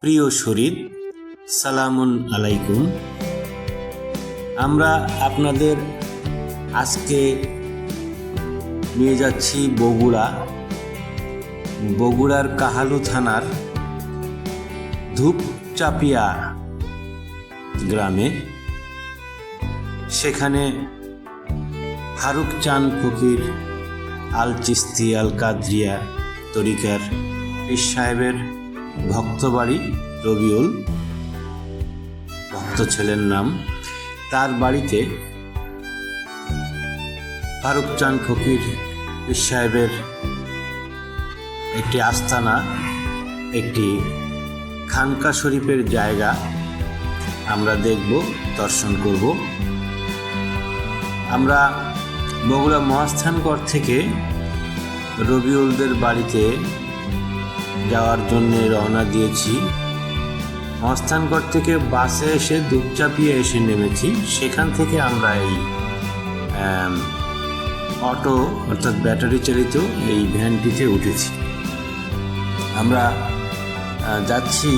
প্রিয় শরীর, সালামুন আলাইকুম। আমরা আপনাদের আজকে নিয়ে যাচ্ছি বগুড়া। বগুড়ার কাহালু থানার ধূপচাপিয়া গ্রামে। সেখানে ফারুক চান ফকির, আল চিস্তি, আল কাদরিয়া তরিকার পীর সাহেবের ভক্তবাড়ি রবিউল। ভক্ত ছেলের নাম। তার বাড়িতে ফারুক চান ফকির সাহেবের একটি আস্তানা, একটি খানকা শরীফের জায়গা আমরা দেখব, দর্শন করব। আমরা বগুড়া মহাস্থানগড় থেকে রবিউলদের বাড়িতে যাওয়ার জন্য রওনা দিয়েছি। মহাস্থানগড় থেকে বাসে এসে দুপচাপিয়ে এসে নেমেছি। সেখান থেকে আমরা এই অটো অর্থাৎ ব্যাটারি চালিত এই ভ্যানটিতে উঠেছি। আমরা যাচ্ছি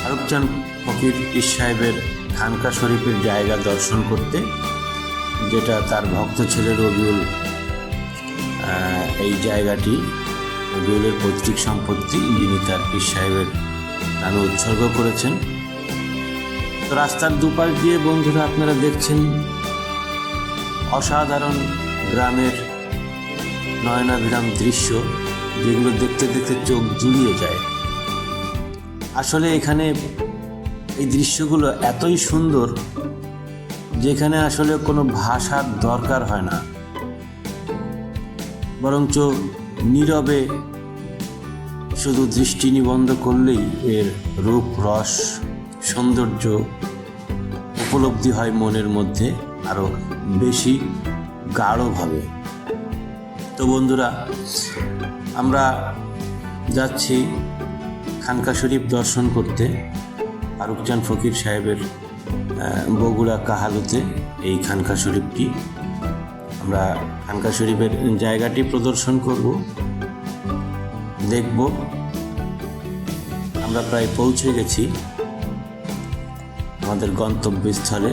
ফারুকচান ফকির পীর সাহেবের খানকা শরীফের জায়গা দর্শন করতে, যেটা তার ভক্ত ছেলে রবিউল এই জায়গাটি। রবিউলের পৈতৃক সম্পত্তি যিনি তার পীর সাহেবের নামে উৎসর্গ করেছেন। তো রাস্তার দুপাশ দিয়ে বন্ধুরা আপনারা দেখছেন, অসাধারণ গ্রামের নয়নাভিরাম দৃশ্য, যেগুলো দেখতে দেখতে চোখ জুড়িয়ে যায়। আসলে এখানে এই দৃশ্যগুলো এতই সুন্দর, যেখানে আসলে কোনো ভাষার দরকার হয় না। বরঞ্চ নীরবে শুধু দৃষ্টি নিবন্ধ করলেই এর রূপ, রস, সৌন্দর্য উপলব্ধি হয় মনের মধ্যে আরও বেশি গাঢ়ভাবে তো বন্ধুরা, আমরা যাচ্ছি খানকা শরীফ দর্শন করতে ফারুকজান ফকির সাহেবের বগুড়া কাহালুতে এই খানকা শরীফটি। আমরা খানকা শরীফের জায়গাটি প্রদর্শন করব, দেখব। আমরা প্রায় পৌঁছে গেছি আমাদের গন্তব্যস্থলে।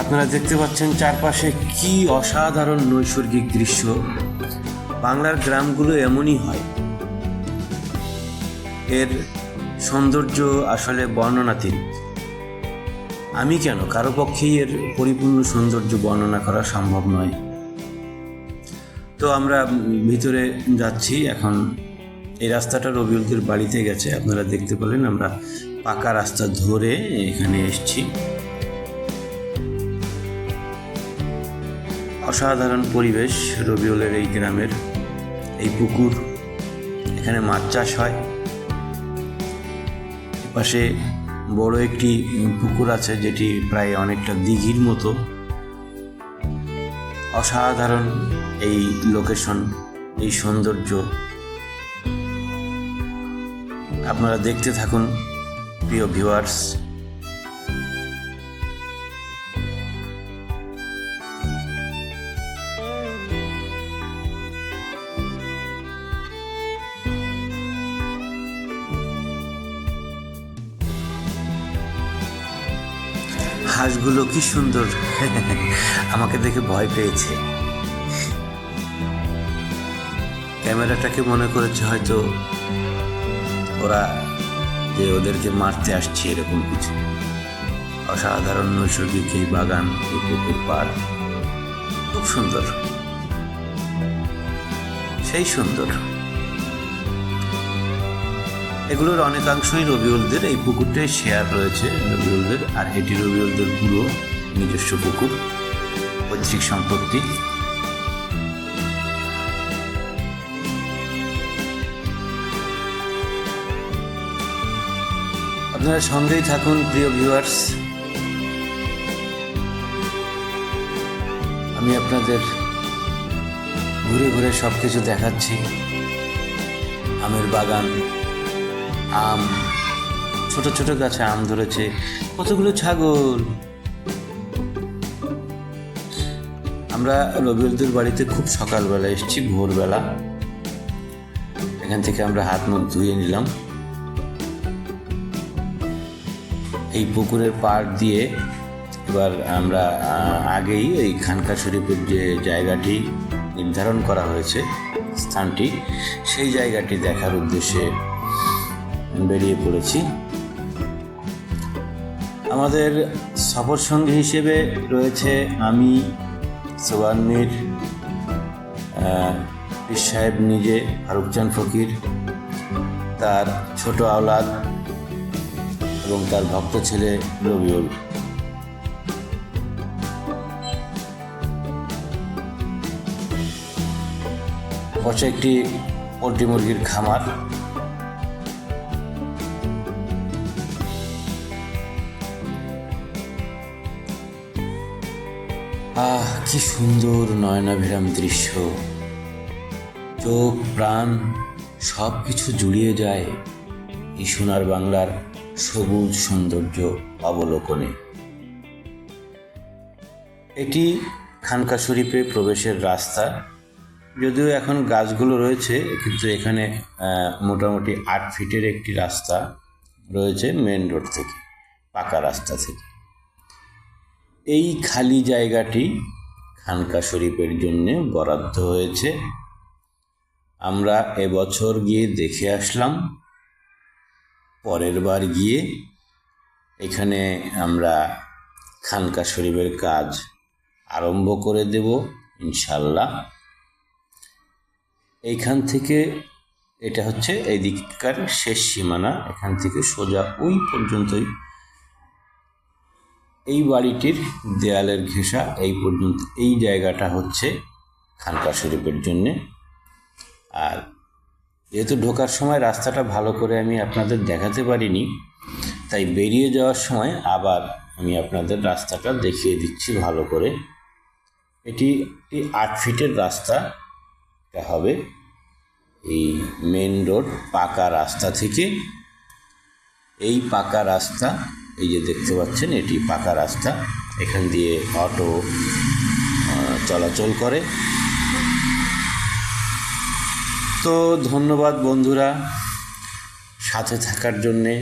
আপনারা দেখতে পাচ্ছেন চারপাশে কি অসাধারণ নৈসর্গিক দৃশ্য। বাংলার গ্রামগুলো এমনই হয়। এর সৌন্দর্য আসলে বর্ণনাতীত আমি কেন? কারও পক্ষেই এর পরিপূর্ণ সৌন্দর্য বর্ণনা করা সম্ভব নয়। তো আমরা ভিতরে যাচ্ছি এখন। এই রাস্তাটা রবিউলদের বাড়িতে গেছে, আপনারা দেখতে পেলেন আমরা পাকা রাস্তা ধরে এখানে এসছি। অসাধারণ পরিবেশ রবিউলের এই গ্রামের, এই পুকুর, এখানে মাছ চাষ হয়। পাশে বড় একটি পুকুর আছে, যেটি প্রায় অনেকটা দিঘির মতো। অসাধারণ এই লোকেশন, এই সৌন্দর্য। আপনারা দেখতে থাকুন, প্রিয় ভিউয়ার্স। হাঁসগুলো কি সুন্দর। আমাকে দেখে ভয় পেয়েছে। ক্যামেরাটাকে মনে করেছে হয়তো ওরা যে ওদেরকে মারতে আসছে এরকম কিছু। অসাধারণ নৈসর্গিক এই বাগান, এই পুকুর পাড়। খুব সুন্দর। সেই সুন্দর। এগুলোর অনেকাংশই রবিউলদের এই পুকুরটাই শেয়ার রয়েছে। রবিউলদের আর এটি রবিউলদের পুরো নিজস্ব পুকুর, পৈতৃক সম্পত্তি। আপনারা সঙ্গেই থাকুন, প্রিয় ভিউয়ার্স আমি আপনাদের ঘুরে ঘুরে সব কিছু দেখাচ্ছি। আমের বাগান, আম, ছোট ছোট গাছে আম ধরেছে, কতগুলো ছাগল। আমরা রবিউলদের বাড়িতে খুব সকালবেলা এসেছি, ভোরবেলা। এখান থেকে আমরা হাত মুখ ধুয়ে নিলাম। এই পুকুরের পাড় দিয়ে এবার আমরা আগেই এই খানকা শরীফের যে জায়গাটি নির্ধারণ করা হয়েছে, স্থানটি, সেই জায়গাটি দেখার উদ্দেশ্যে বেরিয়ে পড়েছি। আমাদের সফর সঙ্গী হিসেবে রয়েছে আমি সোবান মীর পীর সাহেব নিজে ফারুকচান ফকির, তার ছোট আওলাদ এবং তার ভক্ত ছেলে রবিউল। পাশে একটি পোলট্রি মুরগির খামার। আহ, কি সুন্দর নয়নাভিরাম দৃশ্য। চোখ, প্রাণ সব কিছু জুড়িয়ে যায় এই সোনার বাংলার সবুজ সৌন্দর্য অবলোকনে। এটি খানকা শরীফে প্রবেশের রাস্তা। যদিও এখন গাছগুলো রয়েছে, কিন্তু এখানে মোটামুটি আট ফিটের একটি রাস্তা রয়েছে মেন রোড থেকে, পাকা রাস্তা থেকে। এই খালি জায়গাটি খানকা শরীফের জন্যে বরাদ্দ হয়েছে। আমরা এবছর গিয়ে দেখে আসলাম পরের বার গিয়ে এখানে আমরা খানকা শরীফের কাজ আরম্ভ করে দেব ইনশাল্লাহ এইখান থেকে এটা হচ্ছে এই দিককার শেষ সীমানা, এখান থেকে সোজা ওই পর্যন্তই। এই বাড়িটির দেয়ালের ঘেঁষা, এই পর্যন্ত, এই জায়গাটা হচ্ছে খানকা শরীফের জন্যে। আর যেহেতু ঢোকার সময় রাস্তাটা ভালো করে আমি আপনাদের দেখাতে পারিনি, তাই বেরিয়ে যাওয়ার সময় আবার আমি আপনাদের রাস্তাটা দেখিয়ে দিচ্ছি ভালো করে। এটি একটি আট ফিটের রাস্তা, এটা হবে এই মেন রোড পাকা রাস্তা থেকে। এই পাকা রাস্তা, এই যে দেখতে পাচ্ছেন, এটি পাকা রাস্তা। এখান দিয়ে অটো চলাচল করে। তো ধন্যবাদ বন্ধুরা সাথে থাকার জন্যে।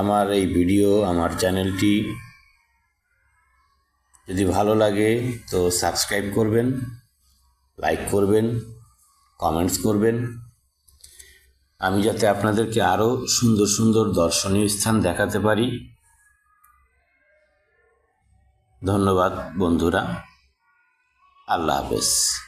আমার এই ভিডিও, আমার চ্যানেলটি যদি ভালো লাগে তো সাবস্ক্রাইব করবেন, লাইক করবেন, কমেন্টস করবেন। আমি যাতে আপনাদেরকে আরও সুন্দর সুন্দর দর্শনীয় স্থান দেখাতে পারি। ধন্যবাদ বন্ধুরা। Alabas.